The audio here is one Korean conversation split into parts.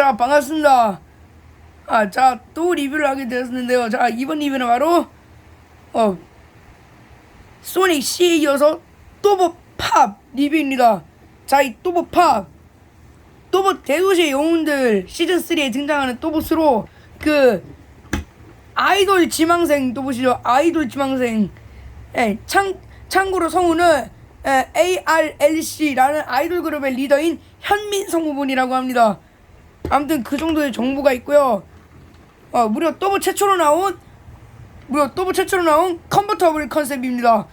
자, 반갑습니다. 아, 자, 또 리뷰를 하게 되었는데요. 자, 이번 리뷰는 바로, 어, 소닉 C에 이어서 또보 팝 리뷰입니다. 자, 이 또보 팝. 또보 대도시의 영웅들 시즌3에 등장하는 또보스로 그, 아이돌 지망생 또보시죠. 아이돌 지망생. 예, 참, 참고로 성우는 예, ARLC라는 아이돌 그룹의 리더인 현민 성우분이라고 합니다. 아무튼 그 정도의 정보가 있고요. 어, 무려 또보 최초로 나온 무려 또보 최초로 나온 컨버터블 컨셉입니다.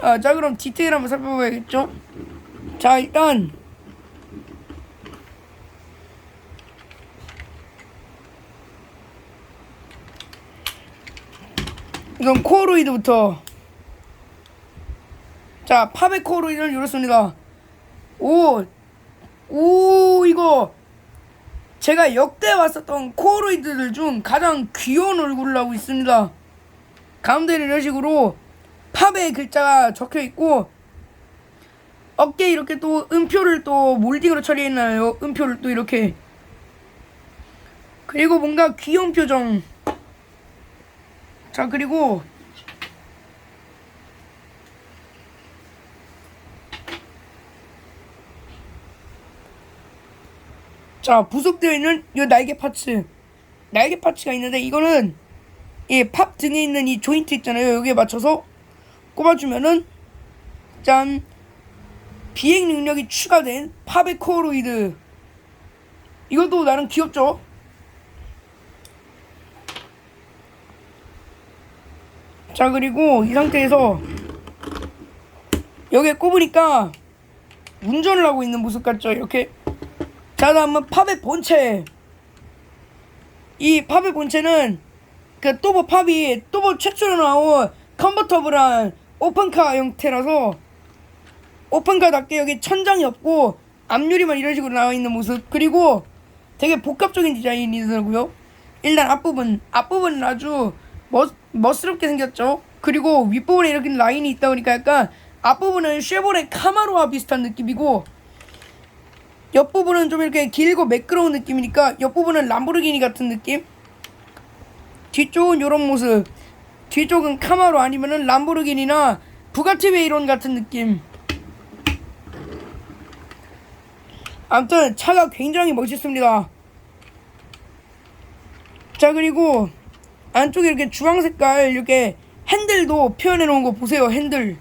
아, 자 그럼 디테일 한번 살펴봐야겠죠. 자 일단 이건 코어로이드부터 자 팝의 코어로이드는 이렇습니다. 오, 오 이거 제가 역대 왔었던 코어로이드들 중 가장 귀여운 얼굴을 하고 있습니다. 가운데는 이런 식으로 팝의 글자가 적혀 있고 어깨에 이렇게 또 음표를 또 몰딩으로 처리했나요? 음표를 또 이렇게 그리고 뭔가 귀여운 표정 자 그리고 자 부속되어 있는 이 날개 파츠. 날개 파츠가 있는데 이거는 이 팝 등에 있는 이 조인트 있잖아요. 여기에 맞춰서 꼽아주면은 짠. 비행 능력이 추가된 팝의 코어로이드. 이것도 나름 귀엽죠? 자 그리고 이 상태에서 여기에 꼽으니까 운전을 하고 있는 모습 같죠? 이렇게 자 다음은 팝의 본체. 이 팝의 본체는 그 또보 팝이 또보 최초로 나온 컨버터블한 오픈카 형태라서 오픈카답게 여기 천장이 없고 앞유리만 이런 식으로 나와 있는 모습 그리고 되게 복합적인 디자인이더라고요. 일단 앞부분 앞부분은 아주 멋, 멋스럽게 생겼죠. 그리고 윗부분에 이렇게 라인이 있다 보니까 약간 앞부분은 쉐보레 카마로와 비슷한 느낌이고 옆부분은 좀 이렇게 길고 매끄러운 느낌이니까 옆부분은 람보르기니 같은 느낌? 뒤쪽은 이런 모습. 뒤쪽은 카마로 아니면은 람보르기니나 부가티 베이론 같은 느낌. 아무튼 차가 굉장히 멋있습니다. 자 그리고 안쪽에 이렇게 주황 색깔 이렇게 핸들도 표현해 놓은 거 보세요 핸들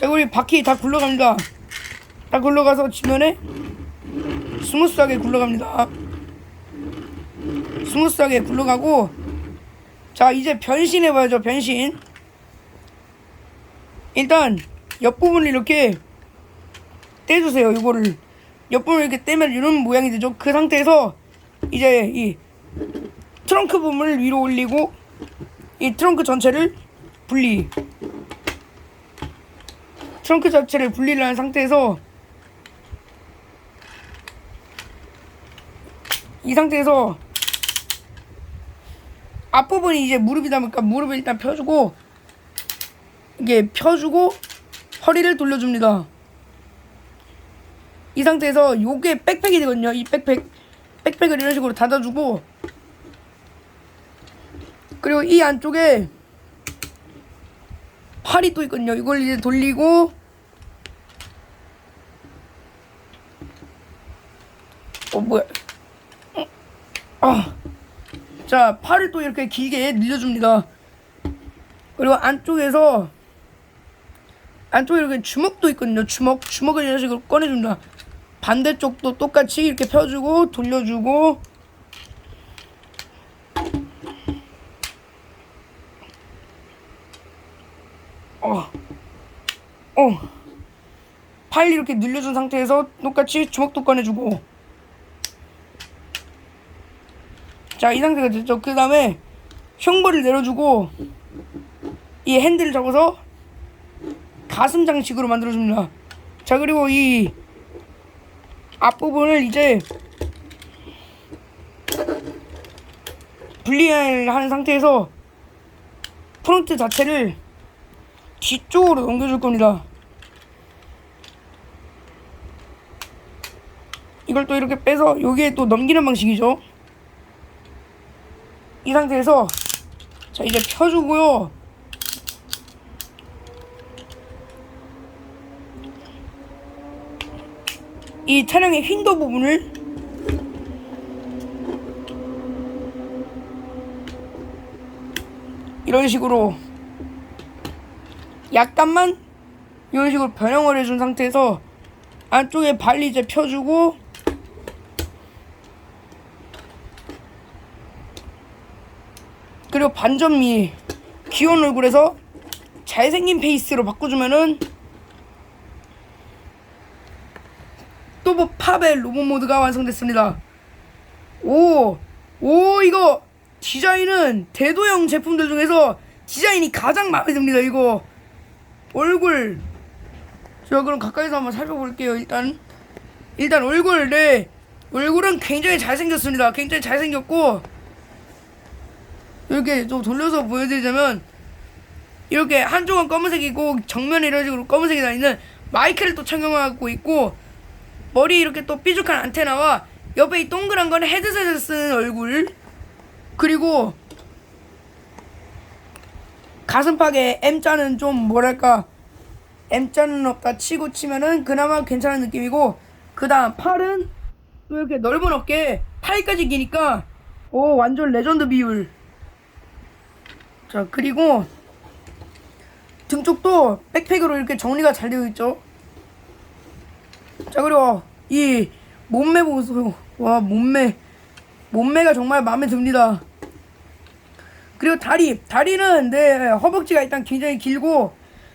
자 우리 바퀴 다 굴러갑니다. 다 굴러가서 지면에 스무스하게 굴러갑니다. 스무스하게 굴러가고 자 이제 변신해봐야죠 변신. 일단 옆부분을 이렇게 떼주세요 이거를. 옆부분을 이렇게 떼면 이런 모양이 되죠. 그 상태에서 이제 이 트렁크 부분을 위로 올리고 이 트렁크 전체를 분리 트렁크 자체를 분리를 한 상태에서 이 상태에서 앞부분이 이제 무릎이다 보니까 무릎을 일단 펴주고 이게 펴주고 허리를 돌려줍니다. 이 상태에서 요게 백팩이 되거든요. 이 백팩 백팩을 이런 식으로 닫아주고 그리고 이 안쪽에 팔이 또 있거든요. 이걸 이제 돌리고 어 뭐야? 어, 아, 자 팔을 또 이렇게 길게 늘려줍니다. 그리고 안쪽에서 안쪽에 이렇게 주먹도 있거든요. 주먹 주먹을 이런 식으로 꺼내줍니다. 반대쪽도 똑같이 이렇게 펴주고 돌려주고 어, 어. 팔 이렇게 늘려준 상태에서 똑같이 주먹도 꺼내주고 자 이 상태가 됐죠 그 다음에 흉벌을 내려주고 이 핸들을 잡아서 가슴 장식으로 만들어줍니다 자 그리고 이 앞부분을 이제 분리를 한 상태에서 프론트 자체를 뒤쪽으로 넘겨줄 겁니다. 이걸 또 이렇게 빼서 여기에 또 넘기는 방식이죠. 이 상태에서 자 이제 펴주고요. 이 차량의 윈도 부분을 이런 식으로 약간만 이런 식으로 변형을 해준 상태에서 안쪽에 발리 이제 펴주고 그리고 반전미 귀여운 얼굴에서 잘생긴 페이스로 바꿔주면은 또뭐 팝의 로봇 모드가 완성됐습니다. 오, 오 이거 디자인은 대도형 제품들 중에서 디자인이 가장 마음에 듭니다. 이거 얼굴 자 그럼 가까이서 한번 살펴볼게요. 일단 일단 얼굴 네 얼굴은 굉장히 잘생겼습니다. 굉장히 잘생겼고 이렇게 좀 돌려서 보여드리자면 이렇게 한쪽은 검은색이고 정면에 이런 식으로 검은색이 나 있는 마이크를 또 착용하고 있고 머리 이렇게 또 삐죽한 안테나와 옆에 이 동그란 건 헤드셋을 쓰는 얼굴. 그리고 가슴팍에 M자는 좀 뭐랄까 M자는 없다 치고 치면은 그나마 괜찮은 느낌이고 그 다음 팔은 또 이렇게 넓은 어깨 팔까지 기니까 오 완전 레전드 비율 자 그리고 등 쪽도 백팩으로 이렇게 정리가 잘 되어 있죠? 자 그리고 이 몸매 보세요 와 몸매. 몸매가 정말 마음에 듭니다. 그리고 다리. 다리는 네 허벅지가 일단 굉장히 길고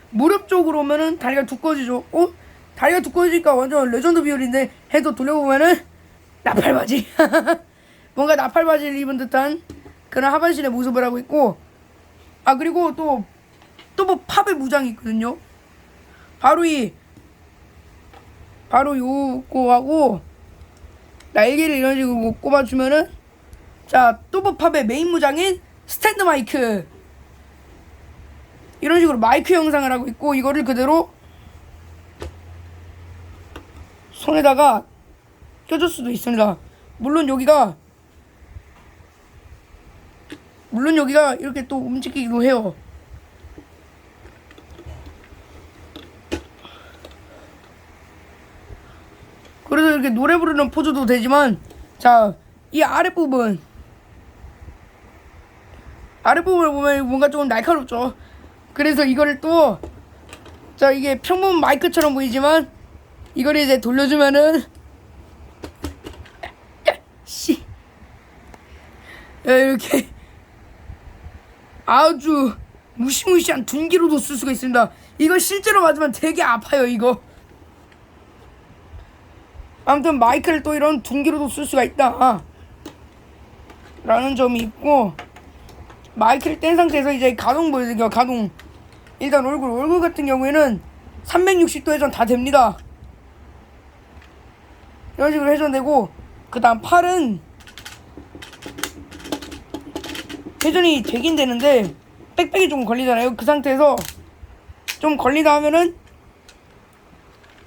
무릎 쪽으로 오면은 다리가 두꺼워지죠? 어? 다리가 두꺼워지니까 완전 레전드 비율인데 해도 돌려보면은 나팔바지. 뭔가 나팔바지를 입은 듯한 그런 하반신의 모습을 하고 있고 아 그리고 또 또 뭐 팝의 무장이 있거든요. 바로 이 바로 요거하고 날개를 이런 식으로 꼽아주면은 자 또보팝의 메인 무장인 스탠드 마이크. 이런 식으로 마이크 영상을 하고 있고 이거를 그대로 손에다가 껴줄 수도 있습니다. 물론 여기가 물론 여기가 이렇게 또 움직이기도 해요. 그래서 이렇게 노래 부르는 포즈도 되지만 자 이 아랫부분. 아랫부분을 보면 뭔가 조금 날카롭죠. 그래서 이거를 또 자 이게 평범한 마이크처럼 보이지만 이걸 이제 돌려주면은 씨. 이렇게 아주 무시무시한 둔기로도 쓸 수가 있습니다 이거 실제로 맞으면 되게 아파요 이거 아무튼 마이크를 또 이런 둔기로도 쓸 수가 있다. 라는 점이 있고 마이크를 뗀 상태에서 이제 가동 보여드릴게요. 가동. 일단 얼굴 얼굴 같은 경우에는 360도 회전 다 됩니다. 이런 식으로 회전되고 그 다음 팔은 회전이 되긴 되는데 빽빽이 좀 걸리잖아요. 그 상태에서 좀 걸리다 하면은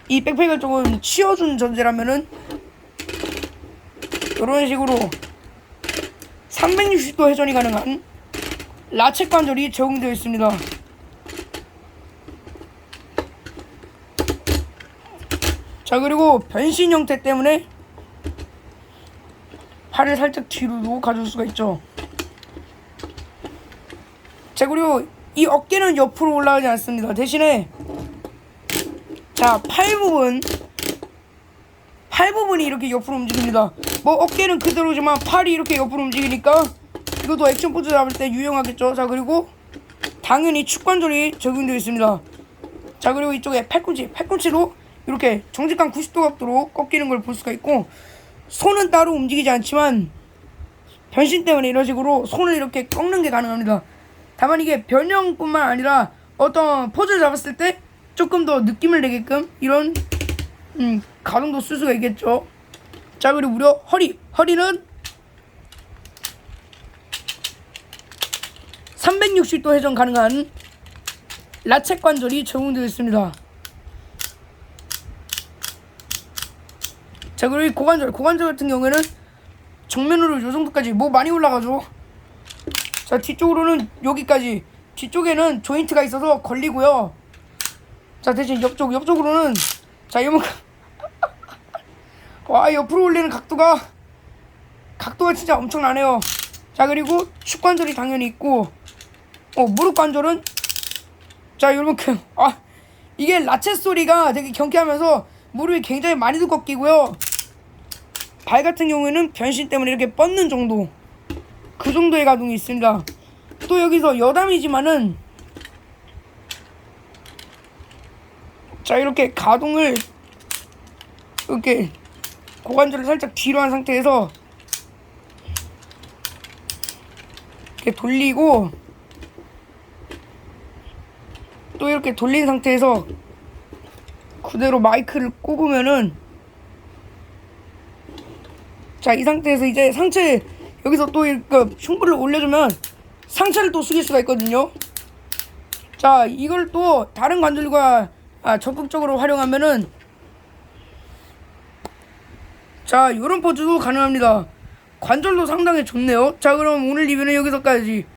이 백팩을 조금 치워준 전제라면은 이런 식으로 360도 회전이 가능한 라쳇 관절이 적용되어 있습니다. 자 그리고 변신 형태 때문에 팔을 살짝 뒤로도 가줄 수가 있죠. 자 그리고 이 어깨는 옆으로 올라가지 않습니다. 대신에 자, 팔 부분. 팔 부분이 이렇게 옆으로 움직입니다. 뭐 어깨는 그대로지만 팔이 이렇게 옆으로 움직이니까 이것도 액션 포즈 잡을 때 유용하겠죠. 자, 그리고 당연히 축관절이 적용되어 있습니다. 자, 그리고 이쪽에 팔꿈치, 팔꿈치로 이렇게 정직한 90도 각도로 꺾이는 걸 볼 수가 있고 손은 따로 움직이지 않지만 변신 때문에 이런 식으로 손을 이렇게 꺾는 게 가능합니다. 다만 이게 변형뿐만 아니라 어떤 포즈를 잡았을 때 조금 더 느낌을 내게끔 이런 음, 가동도 쓸 수가 있겠죠. 자 그리고 무려 허리 허리는 360도 회전 가능한 라쳇 관절이 적용되어 있습니다. 자 그리고 이 고관절 고관절 같은 경우에는 정면으로 요 정도까지 뭐 많이 올라가죠 자 뒤쪽으로는 여기까지. 뒤쪽에는 조인트가 있어서 걸리고요. 자 대신 옆쪽 옆쪽으로는 자 이만큼 와 옆으로 올리는 각도가 각도가 진짜 엄청나네요. 자 그리고 축관절이 당연히 있고 어 무릎 관절은 자 요만큼 아 이게 라쳇 소리가 되게 경쾌하면서 무릎이 굉장히 많이 두껍기고요. 발 같은 경우에는 변신 때문에 이렇게 뻗는 정도 그 정도의 가동이 있습니다. 또 여기서 여담이지만은 자 이렇게 가동을 이렇게 고관절을 살짝 뒤로 한 상태에서 이렇게 돌리고 또 이렇게 돌린 상태에서 그대로 마이크를 꼽으면은 자 이 상태에서 이제 상체 여기서 또 이렇게 흉부를 올려주면 상체를 또 숙일 수가 있거든요. 자 이걸 또 다른 관절과 아, 적극적으로 활용하면은 자 이런 포즈도 가능합니다. 관절도 상당히 좋네요. 자 그럼 오늘 리뷰는 여기서까지